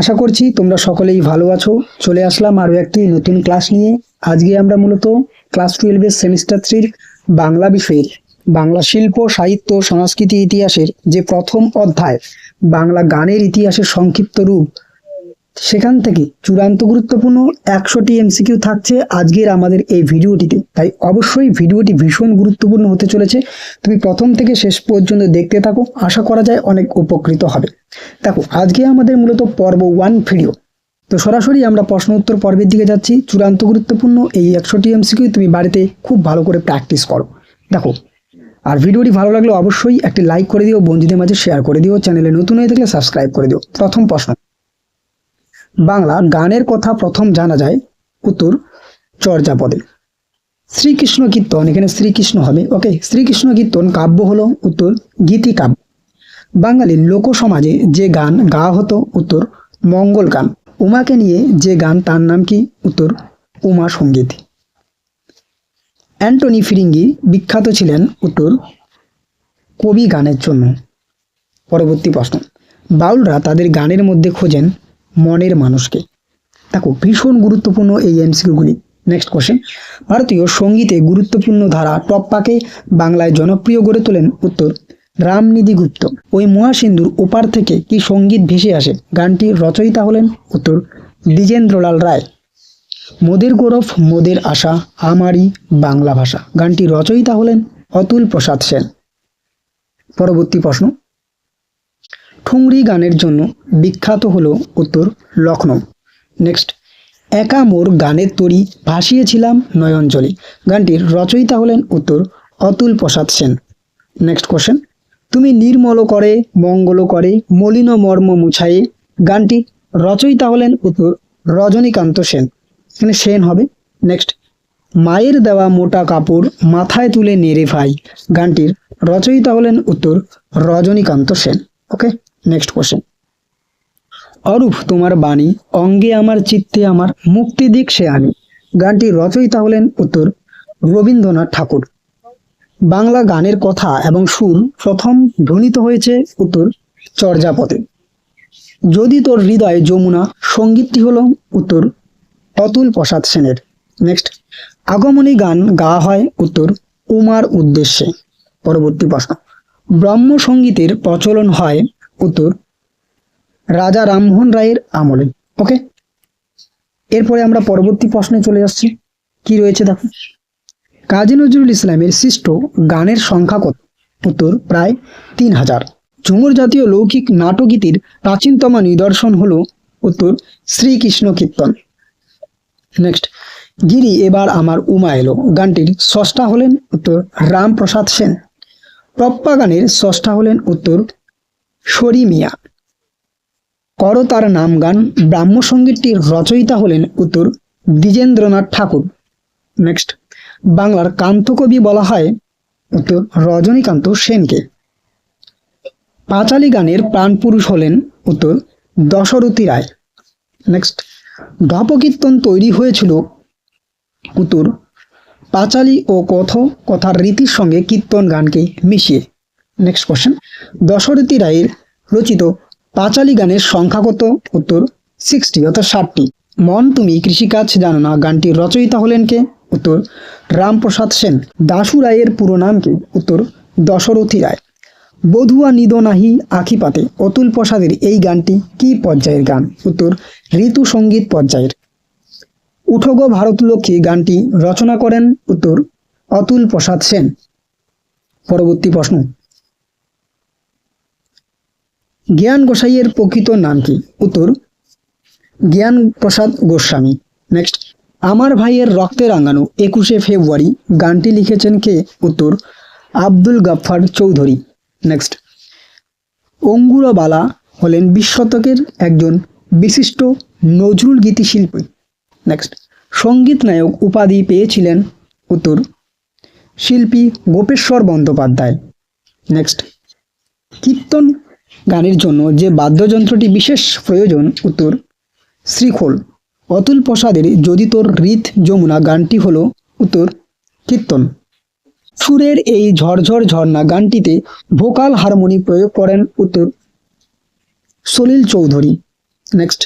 আশা করছি তোমরা সকলেই ভালো আছো। চলে আসলাম আরও একটি নতুন ক্লাস নিয়ে। আজকে আমরা মূলত ক্লাস টুয়েলভের সেমিস্টার থ্রির বাংলা বিষয়ের, বাংলা শিল্প, সাহিত্য, সংস্কৃতি ইতিহাসের যে প্রথম অধ্যায়, বাংলা গানের ইতিহাসের সংক্ষিপ্ত রূপ সেখান থেকে চূড়ান্ত গুরুত্বপূর্ণ একশোটি এমসিকিউ থাকছে আজকের আমাদের এই ভিডিওটিতে। তাই অবশ্যই ভিডিওটি ভীষণ গুরুত্বপূর্ণ হতে চলেছে। তুমি প্রথম থেকে শেষ পর্যন্ত দেখতে থাকো, আশা করা যায় অনেক উপকৃত হবে। দেখো, আজকে আমাদের মূলত পর্ব ওয়ান ভিডিও। তো সরাসরি আমরা প্রশ্ন উত্তর পর্বের দিকে যাচ্ছি। চূড়ান্ত গুরুত্বপূর্ণ এই একশোটি এমসিকিউ তুমি বাড়িতে খুব ভালো করে প্র্যাকটিস করো। দেখো, আর ভিডিওটি ভালো লাগলে অবশ্যই একটি লাইক করে দিও, বন্ধুদের মাঝে শেয়ার করে দিও, চ্যানেলে নতুন হয়ে থাকলে সাবস্ক্রাইব করে দিও। প্রথম প্রশ্ন। বাংলা গানের কথা প্রথম জানা যায় উত্তর চর্যাপদে। শ্রীকৃষ্ণ কীর্তন, এখানে শ্রীকৃষ্ণ হবে। ওকে, শ্রীকৃষ্ণ কীর্তন কাব্য হলো উত্তর গীতি কাব্য। বাঙালির লোক সমাজে যে গান গাওয়া হতো উত্তর মঙ্গল গান। উমাকে নিয়ে যে গান, তার নাম কি? উত্তর উমা সংগীত। অ্যান্টনি ফিরিঙ্গি বিখ্যাত ছিলেন উত্তর কবি গানের জন্য। পরবর্তী প্রশ্ন। বাউলরা তাদের গানের মধ্যে খোঁজেন মনের মানুষকে। দেখো, ভীষণ গুরুত্বপূর্ণ এই এমসিকিউগুলি নেক্সট কোশ্চেন ভারতীয় সঙ্গীতে গুরুত্বপূর্ণ ধারা টপ্পাকে বাংলায় জনপ্রিয় গড়ে তোলেন উত্তর রামনিধি গুপ্ত। ওই মহাসিন্ধুর ওপার থেকে কি সংগীত ভেসে আসে? গানটির রচয়িতা হলেন উত্তর দ্বিজেন্দ্রলাল রায়। মোদের গৌরব, মোদের আশা, আমারই বাংলা ভাষা। গানটি রচয়িতা হলেন অতুল প্রসাদ সেন। পরবর্তী প্রশ্ন। ঠুংরি গানের জন্য বিখ্যাত হল উত্তর লখনৌ নেক্সট একা মোর গানের তরি ভাসিয়েছিলাম নয়নজলি। গানটির রচয়িতা হলেন উত্তর অতুল প্রসাদ সেন। নেক্সট কোশ্চেন তুমি নির্মল করে, মঙ্গল করে, মলিন মর্ম মুছায়ে গানটি রচয়িতা হলেন উত্তর রজনীকান্ত সেন। এখানে সেন হবে। নেক্সট মায়ের দেওয়া মোটা কাপড় মাথায় তুলে নেড়ে ভাই। গানটির রচয়িতা হলেন উত্তর Rajanikanta Sen. Okay next question Arup, তোমার বাণী, অঙ্গে আমার চিত্তে আমার মুক্তি দিক সে আনি। গানটি রচয়িতা হলেন উত্তর রবীন্দ্রনাথ ঠাকুর। বাংলা গানের কথা এবং সুর প্রথম ধ্বনিত হয়েছে উত্তর চর্যাপদে। যদি তোর হৃদয় যমুনা, সঙ্গীতটি হল উত্তর অতুল প্রসাদ সেনের। নেক্সট আগমনী গান গা হয় উত্তর উমার উদ্দেশ্যে। পরবর্তী প্রশ্ন। ব্রহ্ম সঙ্গীতের প্রচলন হয় উত্তর, রাজা রামমোহন রায়ের আমলে ওকে এরপরে আমরা পরবর্তী প্রশ্নে চলে যাচ্ছি। কি রয়েছে দেখো? কাজী নজরুল ইসলামের সৃষ্ট গানের সংখ্যা কত? উত্তর, প্রায় তিন হাজার। ঝুমুর জাতীয় লৌকিক নাটগীতির প্রাচীনতম নিদর্শন হল, উত্তর, শ্রীকৃষ্ণ কীর্তন। নেক্সট গিরি, এবার আমার উমা এলো। গানটির স্রষ্টা হলেন, উত্তর, রামপ্রসাদ সেন। প্রপ্পা গানের স্রষ্টা হলেন, উত্তর শরী মিয়া। করতার নাম গান ব্রাহ্মসঙ্গীতটির রচয়িতা হলেন উত্তর দ্বিজেন্দ্রনাথ ঠাকুর। নেক্সট বাংলার কান্তকবি বলা হয় উত্তর রজনীকান্ত সেনকে। পাঁচালী গানের প্রাণপুরুষ হলেন উত্তর দশরথী রায়। নেক্সট ঢপকীর্তন তৈরি হয়েছিল উত্তর পাঁচালী ও কথ, কথার রীতির সঙ্গে কীর্তন গানকে মিশিয়ে। নেক্সট কোশ্চেন দশরথী রায়ের রচিত পাঁচালী গানের সংখ্যা কত? উত্তর সিক্সটি অর্থাৎ ষাটটি। মন, তুমি কৃষিকাজ জানো না, গানটির রচয়িতা হলেন কে? উত্তর, রামপ্রসাদ সেন। দাশু রায়ের পুরো নাম কি? উত্তর, দশরথী রায়। বধুয়া নিদ নাহি আখি পাতে, অতুল প্রসাদের এই গানটি কি পর্যায়ের গান? উত্তর, ঋতু সংগীত পর্যায়ের। উঠোগো ভারতলক্ষ্মী, গানটি রচনা করেন, উত্তর, অতুল প্রসাদ সেন। পরবর্তী প্রশ্ন। জ্ঞান গোসাইয়ের প্রকৃত নাম কি? উত্তর, জ্ঞান প্রসাদ গোস্বামী। নেক্সট আমার ভাইয়ের রক্তে রাঙানো একুশে ফেব্রুয়ারি গানটি লিখেছেন কে? উত্তর, আব্দুল গাফফার চৌধুরী। নেক্সট অঙ্গুরবালা হলেন বিশ শতকের একজন বিশিষ্ট নজরুল গীতি শিল্পী নেক্সট সংগীত নায়ক উপাধি পেয়েছিলেন, উত্তর, শিল্পী গোপেশ্বর বন্দ্যোপাধ্যায়। নেক্সট কীর্তন গানের জন্য যে বাদ্যযন্ত্রটি বিশেষ প্রয়োজন, উত্তর, শ্রীখোল। অতুল প্রসাদের যদি তোর রীত যমুনা, গানটি হলো, উত্তর, কীর্তন। সুরের এই ঝরঝর ঝর্ণা গানটিতে ভোকাল হারমোনি প্রয়োগ করেন, উত্তর, সলিল চৌধুরী। নেক্সট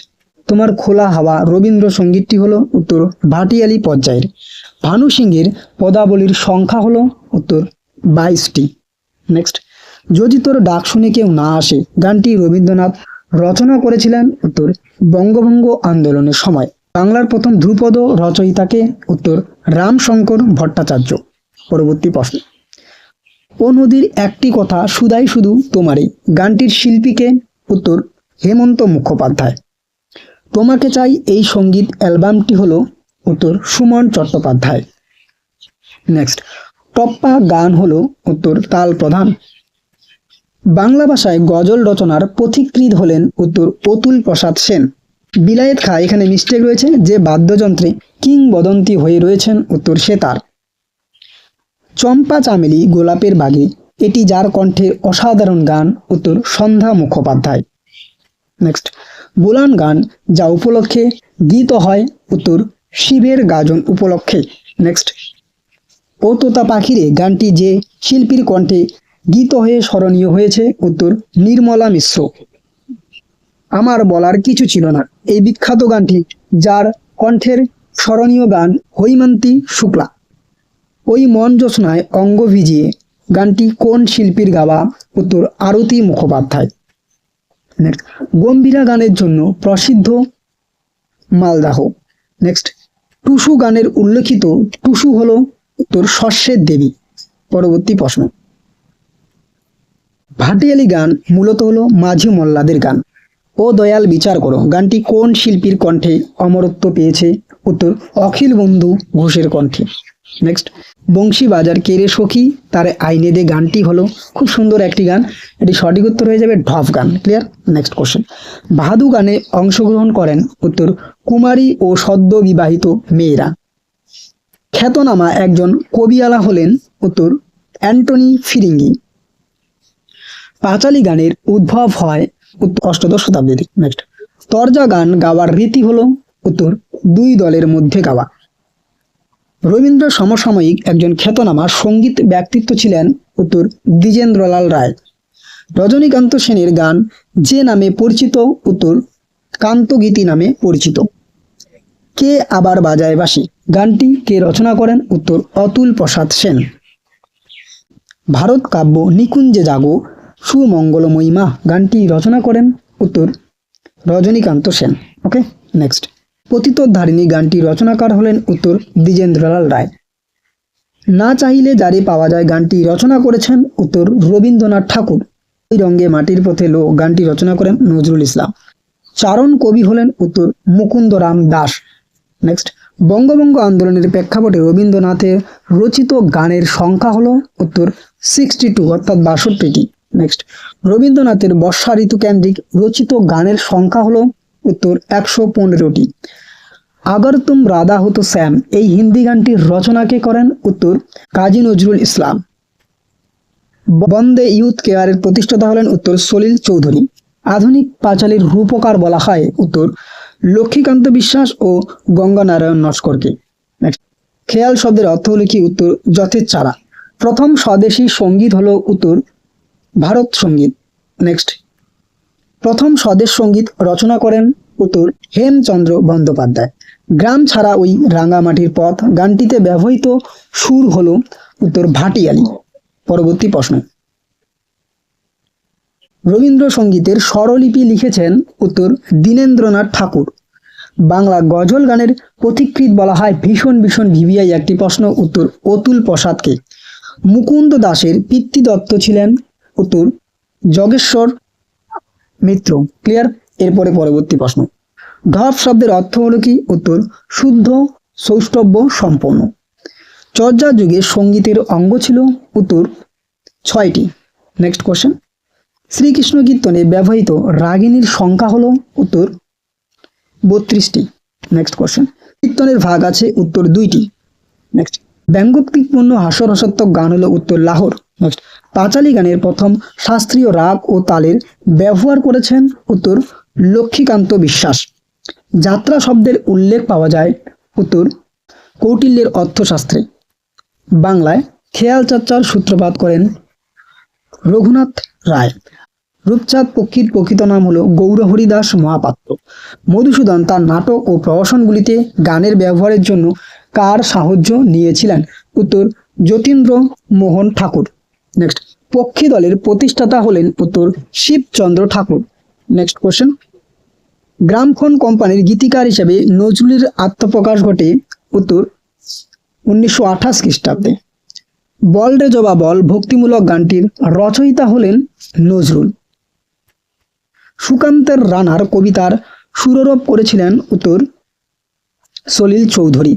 তোমার খোলা হাওয়া রবীন্দ্রসঙ্গীতটি হলো, উত্তর, ভাটিয়ালি পর্যায়ের। ভানু সিংহের পদাবলীর সংখ্যা হলো, উত্তর, বাইশটি। নেক্সট যদি তোর ডাক শুনে কেউ না আসে, গানটি রবীন্দ্রনাথ রচনা করেছিলেন উত্তর বঙ্গভঙ্গ আন্দোলনের সময়। বাংলার প্রথম ধ্রুপদ রচয়িতাকে উত্তর রামশঙ্কর ভট্টাচার্য। পরবর্তী প্রশ্ন। ও নদীর একটি কথা শুধাই শুধু তোমারই। গানটির শিল্পীকে উত্তর হেমন্ত মুখোপাধ্যায়। তোমাকে চাই এই সংগীত অ্যালবামটি হলো উত্তর সুমন চট্টোপাধ্যায়। নেক্সট। টপ্পা গান হলো উত্তর তাল প্রধান। বাংলা ভাষায় গজল রচনার পথিকৃৎ হলেন উত্তর অতুল প্রসাদ সেন। বিলায়েত খা এখানে মিস্টেক রয়েছে যে বাদ্যযন্ত্রে কিংবদন্তি হয়ে রয়েছেন উত্তর সেতার চম্পা চামেলি গোলাপের বাগে, এটি যার কণ্ঠে অসাধারণ গান, উত্তর সন্ধ্যা মুখোপাধ্যায়। নেক্সট বুলান গান যা উপলক্ষে গীত হয়, উত্তর শিবের গাজন উপলক্ষে। নেক্সট ও তোতা পাখিরে গানটি যে শিল্পীর কণ্ঠে গীত হয়ে স্মরণীয় হয়েছে উত্তর নির্মলা মিশ্র। আমার বলার কিছু ছিল না। এই বিখ্যাত গানটি, যার কণ্ঠের স্মরণীয় গান হৈমান্তি শুক্লা। ওই মন জ্যোৎস্নায় অঙ্গ ভিজিয়ে গানটি কোন শিল্পীর গাওয়া? উত্তর আরতি মুখোপাধ্যায়। নেক্সট গম্ভীরা গানের জন্য প্রসিদ্ধ মালদাহ। নেক্সট টুসু গানের উল্লেখিত টুসু হলো উত্তর শস্যের দেবী। পরবর্তী প্রশ্ন। ভাটিয়ালি গান মূলত হলো মাঝি মোল্লাদের গান। ও দয়াল, বিচার করো। গানটি কোন শিল্পীর কণ্ঠে অমরত্ব পেয়েছে? উত্তর, অখিল বন্ধু ঘোষের কণ্ঠে। নেক্সট বংশী বাজার কেরে সখী? তার আইনে দে গানটি হলো খুব সুন্দর একটি গান। এটি সঠিক উত্তর হয়ে যাবে ঢপ গান। ক্লিয়ার নেক্সট কোশ্চেন ভাদু গানে অংশগ্রহণ করেন, উত্তর, কুমারী ও সদ্য বিবাহিত মেয়েরা। খ্যাতনামা একজন কবিয়ালা হলেন, উত্তর, অ্যান্টনি ফিরিঙ্গি। পাঁচালি গানের উদ্ভব হয় অষ্টদশ শতাব্দীতে নেক্সট তরজা গান গাওয়ার রীতি হলো উত্তর দুই দলের মধ্যে গাওয়া। রবীন্দ্র সমসাময়িক একজন খ্যাতনামা সংগীত ব্যক্তিত্ব ছিলেন উত্তর দ্বিজেন্দ্রলাল রায়। রজনীকান্ত সেনের গান যে নামে পরিচিত উত্তর কান্তগীতি নামে পরিচিত। কে আবার বাজায় বাসি গানটি কে রচনা করেন? উত্তর অতুল প্রসাদ সেন। ভারত কাব্য নিকুঞ্জে জাগো সুমঙ্গলময়ী মা গানটি রচনা করেন উত্তর রজনীকান্ত সেন। ওকে নেক্সট পতিতোদ্ধারিণী গানটি রচনাকার হলেন উত্তর দ্বিজেন্দ্রলাল রায়। না চাইলে যারে পাওয়া যায় গানটি রচনা করেছেন উত্তর রবীন্দ্রনাথ ঠাকুর। এই রঙ্গে মাটির পথে লো গানটি রচনা করেন নজরুল ইসলাম। চারণ কবি হলেন উত্তর মুকুন্দরাম দাস। নেক্সট বঙ্গবঙ্গ আন্দোলনের প্রেক্ষাপটে রবীন্দ্রনাথের রচিত গানের সংখ্যা হলো উত্তর সিক্সটি টু অর্থাৎ বাষট্টিটি। নেক্সট রবীন্দ্রনাথের বর্ষা ঋতু কেন্দ্রিক রচিত গানের সংখ্যা হলো উত্তর একশো পনেরোটি। আগার তুম রাধা হতো শ্যাম। এই হিন্দি গানটির রচনাকে করেন? উত্তর কাজী নজরুল ইসলাম। বন্দে ইউথ কেয়ারের প্রতিষ্ঠাতা হলেন উত্তর সলিল চৌধুরী। আধুনিক পাঁচালীর রূপকার বলা হয় উত্তর লক্ষ্মীকান্ত বিশ্বাস ও গঙ্গানারায়ণ নস্করকে। খেয়াল শব্দের অর্থ হলো কি? উত্তর চারা প্রথম স্বদেশী সংগীত হলো উত্তর ভারত সংগীত। নেক্সট প্রথম স্বদেশ সংগীত রচনা করেন উত্তর হেমচন্দ্র বন্দ্যোপাধ্যায়। গ্রাম ছাড়া ওই রাঙামাটির পথ, গানটিতে ব্যবহৃত সুর হল উত্তর ভাটিয়ালি। পরবর্তী প্রশ্ন। রবীন্দ্রসঙ্গীতের স্বরলিপি লিখেছেন উত্তর দীনেন্দ্রনাথ ঠাকুর। বাংলা গজল গানের পথিকৃৎ বলা হয় ভীষণ ভীষণ ভিভিআই একটি প্রশ্ন, উত্তর অতুল প্রসাদকে। মুকুন্দ দাসের পিতৃদত্ত ছিলেন উত্তর, যোগেশ্বর মিত্র। ক্লিয়ার এরপরে পরবর্তী প্রশ্ন। ঢপ শব্দের অর্থ হলো কি? উত্তর, শুদ্ধ, সৌষ্ঠব্য সম্পন্ন চর্যা যুগে সঙ্গীতের অঙ্গ ছিল, উত্তর, ছয়টি। নেক্সট কোশ্চেন শ্রীকৃষ্ণ কীর্তনে ব্যবহৃত রাগিনীর সংখ্যা হলো, উত্তর, বত্রিশটি। নেক্সট কোশ্চেন কীর্তনের ভাগ আছে, উত্তর, দুইটি। নেক্সট ব্যঙ্গোক্তিপূর্ণ হাস্যরসাত্মক গান হলো, উত্তর, লাহোর। পাঁচালী গানের প্রথম শাস্ত্রীয় রাগ ও তালের ব্যবহার করেছেন উত্তর লক্ষ্মীকান্ত বিশ্বাস। যাত্রা শব্দের উল্লেখ পাওয়া যায় উত্তর কৌটিল্যের অর্থশাস্ত্রে। বাংলায় খেয়াল চর্চার সূত্রপাত করেন রঘুনাথ রায়। রূপচাঁদ পক্ষীর প্রকৃত নাম হলো গৌরহরি দাস মহাপাত্র। মধুসূদন তার নাটক ও প্রহসনগুলিতে গানের ব্যবহারের জন্য কার সাহায্য নিয়েছিলেন? উত্তর যতীন্দ্র মোহন ঠাকুর। নেক্সট পক্ষী দলের প্রতিষ্ঠাতা হলেন উত্তর Shibchandra Thakur. Next question gramophone কোম্পানির গীতিকার হিসেবে নজরুলের আত্মপ্রকাশ ঘটে উত্তর উনিশশো আঠাশ খ্রিস্টাব্দে। বল রে জবা বল, ভক্তিমূলক গানটির রচয়িতা হলেন নজরুল। সুকান্তের রানার কবিতার সুররোপ করেছিলেন উত্তর সলিল চৌধুরী।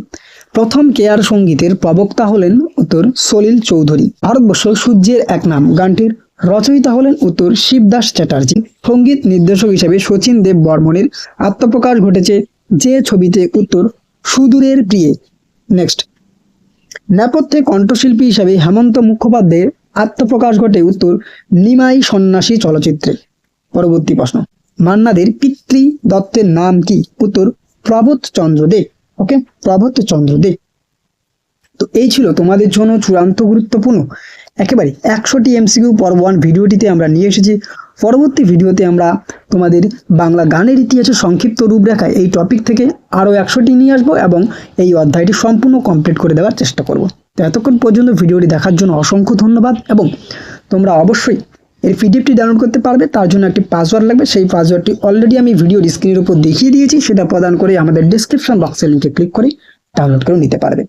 প্রথম কেয়ার সঙ্গীতের প্রবক্তা হলেন উত্তর সলিল চৌধুরী। ভারতবর্ষ সূর্যের এক নাম। গানটির রচয়িতা হলেন উত্তর শিবদাস চ্যাটার্জি। সংগীত নির্দেশক হিসেবে শচীন দেব বর্মনের আত্মপ্রকাশ ঘটেছে যে ছবিতে উত্তর সুদূরের প্রিয়ে। নেক্সট। নেপথ্যে কণ্ঠশিল্পী হিসাবে হেমন্ত মুখোপাধ্যায়ের আত্মপ্রকাশ ঘটে উত্তর নিমাই সন্ন্যাসী চলচ্চিত্রে। পরবর্তী প্রশ্ন। মান্নাদের পিতৃ দত্তের নাম কি? উত্তর প্রবোধ চন্দ্র দে। ওকে? প্রবোধ চন্দ্র দে তো এই ছিল তোমাদের জন্য চূড়ান্ত গুরুত্বপূর্ণ। একেবারে একশোটি এমসিকিউ পর্ব ওয়ান ভিডিওটিতে আমরা নিয়ে এসেছি। পরবর্তী ভিডিওতে আমরা তোমাদের বাংলা গানের ইতিহাসের সংক্ষিপ্ত রূপরেখায় এই টপিক থেকে আরও একশোটি নিয়ে আসব এবং এই অধ্যায়টি সম্পূর্ণ কমপ্লিট করে দেওয়ার চেষ্টা করব। তো এতক্ষণ পর্যন্ত ভিডিওটি দেখার জন্য অসংখ্য ধন্যবাদ এবং তোমরা অবশ্যই এর পিডিএফটি ডাউনলোড করতে পারবে, তার জন্য একটি পাসওয়ার্ড লাগবে। সেই পাসওয়ার্ডটি অলরেডি আমি ভিডিওর স্ক্রিনের উপর দেখিয়ে দিয়েছি, সেটা প্রদান করে আমাদের ডিসক্রিপশন বক্সের লিঙ্কে ক্লিক করে ডাউনলোড করে নিতে পারবে।